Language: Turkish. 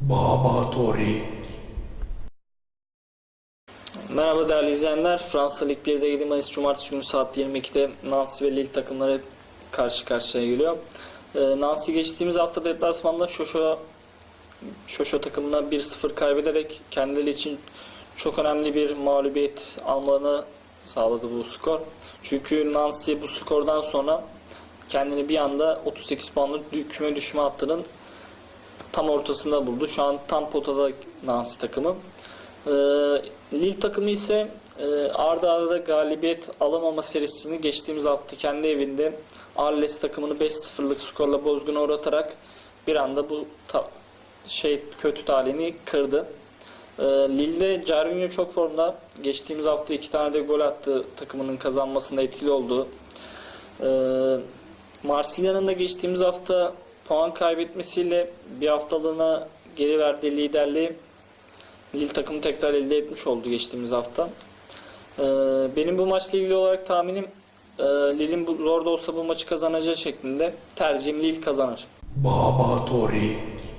Baba Torik. Merhaba değerli izleyenler. Fransa Lig 1'de 7 Mayıs Cumartesi günü saat 22'de Nancy ve Lille takımları karşı karşıya geliyor. Ee, Nancy geçtiğimiz hafta deplasmanda Şoşo Şoşo takımına 1-0 kaybederek kendileri için çok önemli bir mağlubiyet almalarını sağladı bu skor. Çünkü Nancy bu skordan sonra kendini bir anda 38 puanlık küme düşme hattının tam ortasında buldu. Şu an tam potada Nancy takımı. Ee, Lille takımı ise e, arda galibiyet alamama serisini geçtiğimiz hafta kendi evinde Arles takımını 5-0'lık skorla bozguna uğratarak bir anda bu şey kötü talihini kırdı. Ee, Lille'de Cervinho çok formda. Geçtiğimiz hafta iki tane de gol attı takımının kazanmasında etkili oldu. Ee, Marsilya'nın da geçtiğimiz hafta puan kaybetmesiyle bir haftalığına geri verdiği liderliği Lille takımı tekrar elde etmiş oldu geçtiğimiz hafta. Ee, benim bu maçla ilgili olarak tahminim e, Lille'in zor da olsa bu maçı kazanacağı şeklinde tercihim Lille kazanır. Baba Torik.